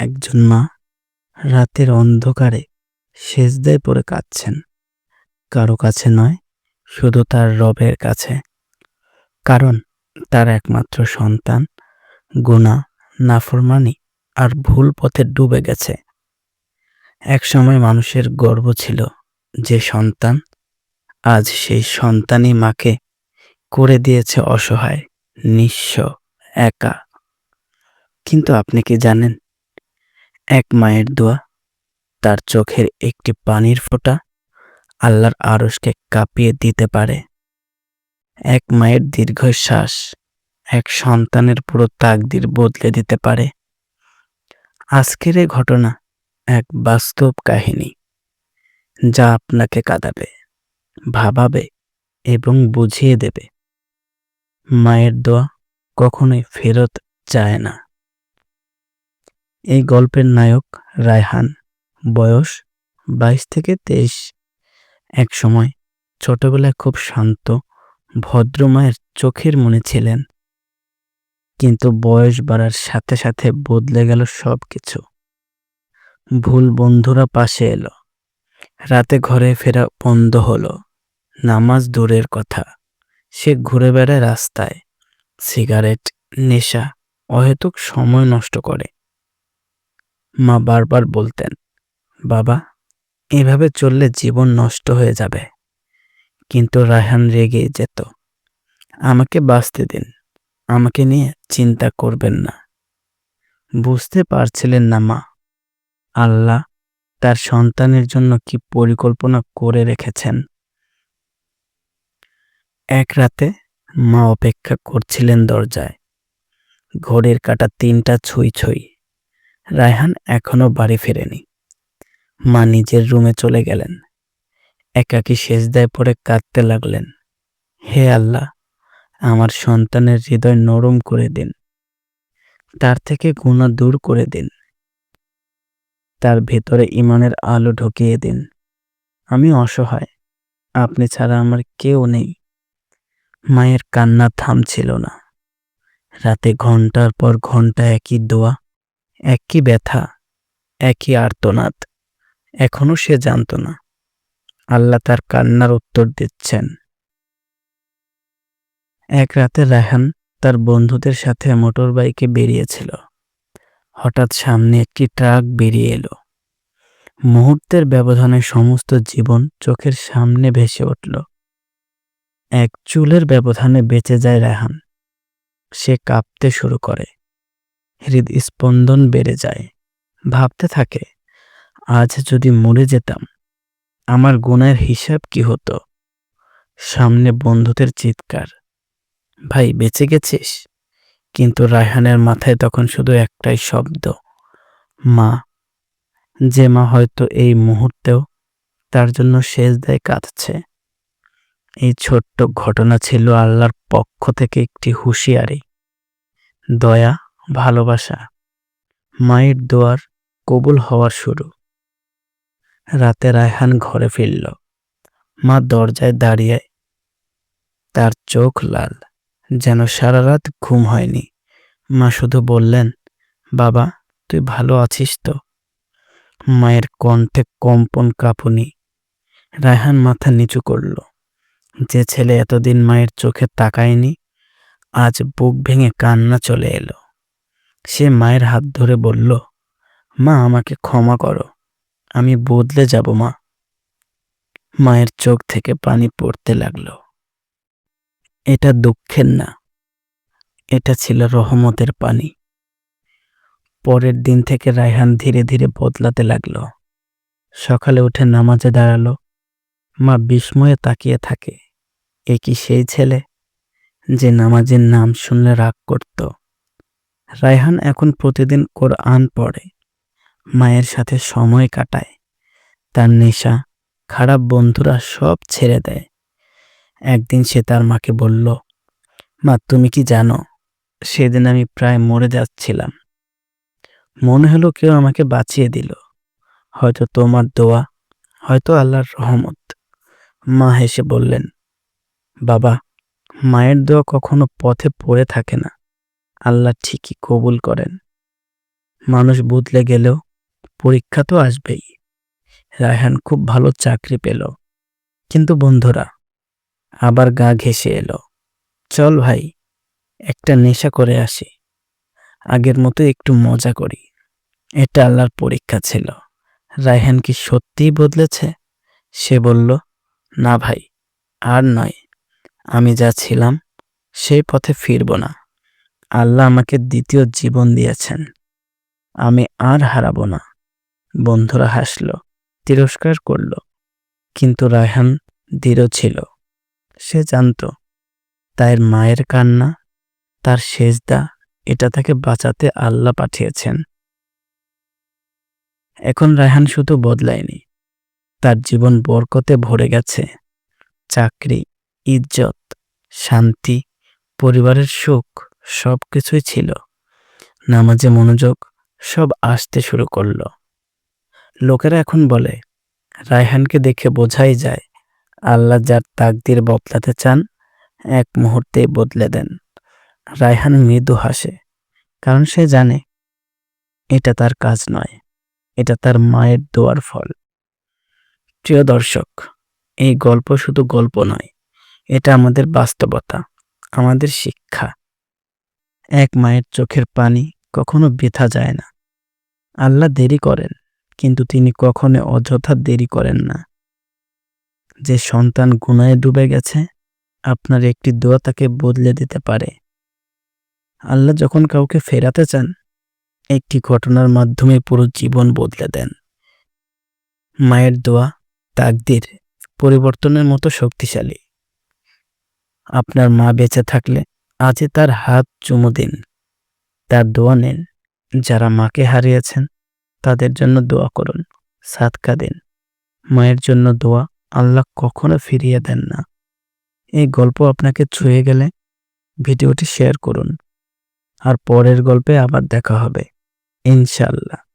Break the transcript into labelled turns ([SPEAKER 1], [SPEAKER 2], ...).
[SPEAKER 1] একজন মা রাতের অন্ধকারে সেজদায় পড়ে কাঁদছেন। কারও কাছে নয়, শুধু তার রবের কাছে। কারণ তার একমাত্র সন্তান গুণা নাফরমানি আর ভুল পথে ডুবে গেছে। একসময় মানুষের গর্ব ছিল যে সন্তান আজ সেই সন্তানই মাকে করে দিয়েছে অসহায়, নিঃস্ব, একা। কিন্তু আপনি কি জানেন এক মায়ের দোয়া, তার চোখের একটি পানির ফোঁটা আল্লাহর আরশকে কাঁপিয়ে দিতে পারে। এক মায়ের দীর্ঘশ্বাস এক সন্তানের পুরো তাকদির বদলে দিতে পারে। আজকের এ ঘটনা এক বাস্তব কাহিনী, যা আপনাকে কাঁদাবে, ভাবাবে এবং বুঝিয়ে দেবে। মায়ের দোয়া কখনোই ফেরত যায় না। এই গল্পের নায়ক রায়হান, বয়স বাইশ থেকে তেইশ। এক সময় ছোটবেলায় খুব শান্ত ভদ্রমায়ের চোখের মনে ছিলেন। কিন্তু বয়স বাড়ার সাথে সাথে বদলে গেল সব কিছু ভুল বন্ধুরা পাশে এলো। রাতে ঘরে ফেরা বন্ধ হলো। নামাজ দূরের কথা। সে ঘুরে বেড়ায় রাস্তায়। সিগারেট, নেশা, অহেতুক সময় নষ্ট করে। মা বারবার বলতেন, বাবা, এভাবে চললে জীবন নষ্ট হয়ে যাবে। কিন্তু রায়হান রেগে যেত। আমাকে বাঁচতে দিন, আমাকে নিয়ে চিন্তা করবেন না। বুঝতে পারছিলেন না মা, আল্লাহ তার সন্তানের জন্য কি পরিকল্পনা করে রেখেছেন। এক রাতে মা অপেক্ষা করছিলেন দরজায়। ঘড়ির কাটা তিনটা ছুঁই ছুঁই। রায়হান এখনও বাড়ি ফেরেনি। মা নিজের রুমে চলে গেলেন। একাকি সেজদায় পড়ে কাঁদতে লাগলেন। হে আল্লাহ, আমার সন্তানের হৃদয় নরম করে দিন। তার থেকে গুণা দূর করে দিন। তার ভেতরে ইমানের আলো ঢুকিয়ে দিন। আমি অসহায়, আপনি ছাড়া আমার কেউ নেই। মায়ের কান্না থামছিল না। রাতে ঘণ্টার পর ঘণ্টা একই দোয়া একই ব্যথা, একই আর্তনাদ, এখনও সে জানত না। আল্লাহ তার কান্নার উত্তর দিচ্ছেন। এক রাতে রায়হান তার বন্ধুদের সাথে মোটর বাইকে বেরিয়েছিল। হঠাৎ সামনে একটি ট্রাক বেরিয়ে এলো। মুহূর্তের ব্যবধানে সমস্ত জীবন চোখের সামনে ভেসে উঠল। এক চুলের ব্যবধানে বেঁচে যায় রায়হান। সে কাঁপতে শুরু করে। হৃদস্পন্দন বেড়ে যায়। ভাবতে থাকে, আজ যদি মরে যেতাম, আমার গুণের হিসাব কি হতো? সামনে বন্ধুদের চিৎকার, ভাই, বেঁচে গেছিস? কিন্তু রায়হানের মাথায় তখন শুধু একটাই শব্দ, মা, যে মা হয়তো এই মুহূর্তেও তার জন্য শেষ দেয় কাঁদছে। এই ছোট্ট ঘটনা ছিল আল্লাহর পক্ষ থেকে একটি হুঁশিয়ারি। দয়া ভালোবাসা। মায়ের দোয়ার কবুল হওয়ার শুরু। রাতে রায়হান ঘরে ফিরল। মা দরজায় দাঁড়িয়ে তার চোখ লাল, যেন সারা রাত ঘুম হয়নি। মা শুধু বললেন, বাবা, তুই ভালো আছিস তো? মায়ের কণ্ঠে কম্পন কাঁপুনি। রায়হান মাথা নিচু করল। যে ছেলে এতদিন মায়ের চোখে তাকায়নি, আজ বুক ভেঙে কান্না চলে এলো। সে মায়ের হাত ধরে বলল, মা, আমাকে ক্ষমা করো, আমি বদলে যাব, মা। মায়ের চোখ থেকে পানি পড়তে লাগল। এটা দুঃখের না, এটা ছিল রহমতের পানি। পরের দিন থেকে রায়হান ধীরে ধীরে বদলাতে লাগল। সকালে উঠে নামাজে দাঁড়াল। মা বিস্ময়ে তাকিয়ে থাকে, এ কি সেই ছেলে যে নামাজের নাম শুনলে রাগ করত? রায়হান এখন প্রতিদিন কোরআন পড়ে, মায়ের সাথে সময় কাটায়, তার নেশা, খারাপ বন্ধুরা সব ছেড়ে দেয়। একদিন সে তার মাকে বলল, মা, তুমি কি জানো, সেদিন আমি প্রায় মরে যাচ্ছিলাম। মনে হলো কেউ আমাকে বাঁচিয়ে দিল। হয়তো তোমার দোয়া, হয়তো আল্লাহর রহমত। মা হেসে বললেন, বাবা, মায়ের দোয়া কখনো পথে পড়ে থাকে না। আল্লাহ ঠিকই কবুল করেন। মানুষ বদলে গেলেও পরীক্ষা তো আসবেই। রায়হান খুব ভালো চাকরি পেল। কিন্তু বন্ধুরা, আবার গা ঘেসে এলো। চল ভাই, একটা নেশা করে আসি। আগের মতো একটু মজা করি। এটা আল্লাহর পরীক্ষা ছিল। রায়হান কি সত্যিই বদলেছে? সে বলল, না ভাই, আর নয়। আমি যা ছিলাম, সেই পথে ফিরব না। আল্লাহ আমাকে দ্বিতীয় জীবন দিয়েছেন। আমি আর হারাবো না। বন্ধুরা হাসল, তিরস্কার করল, কিন্তু রায়হান দৃঢ় ছিল। সে জানত তার মায়ের কান্না, তার সেজদা, এটা তাকে বাঁচাতে আল্লাহ পাঠিয়েছেন। এখন রায়হান শুধু বদলায়নি। তার জীবন বরকতে ভরে গেছে। চাকরি, ইজ্জত, শান্তি, পরিবারের সুখ সব কিছুই ছিল। নামাজে মনোযোগ সব আসতে শুরু করল। লোকেরা এখন বলে, রায়হানকে দেখে বোঝাই যায়, আল্লাহ যার তাকদির বদলাতে চান, এক মুহূর্তেই বদলে দেন। রায়হান মৃদু হাসে, কারণ সে জানে, এটা তার কাজ নয়, এটা তার মায়ের দোয়ার ফল। প্রিয় দর্শক, এই গল্প শুধু গল্প নয়, এটা আমাদের বাস্তবতা, আমাদের শিক্ষা। এক মায়ের চোখের পানি কখনো বৃথা যায় না। আল্লাহ দেরি করেন, কিন্তু তিনি কখনো অযথা দেরি করেন না। যে সন্তান গুনায় ডুবে গেছে, আপনার একটি দোয়া তাকে বদলে দিতে পারে। আল্লাহ যখন কাউকে ফেরাতে চান, একটি ঘটনার মাধ্যমে পুরো জীবন বদলে দেন। মায়ের দোয়া তাকদির পরিবর্তনের মতো শক্তিশালী। আপনার মা বেঁচে থাকলে আজই তার হাত চুমু দিন। তার দোয়া নেন। যারা মাকে হারিয়েছেন, তাদের জন্য দোয়া করুন, সাদকা দিন। মায়ের জন্য দোয়া আল্লাহ কখনো ফিরিয়ে দেন না। এই গল্প আপনাকে ছুঁয়ে গেলে ভিডিওটি শেয়ার করুন। আর পরের গল্পে আবার দেখা হবে। ইনশাল্লাহ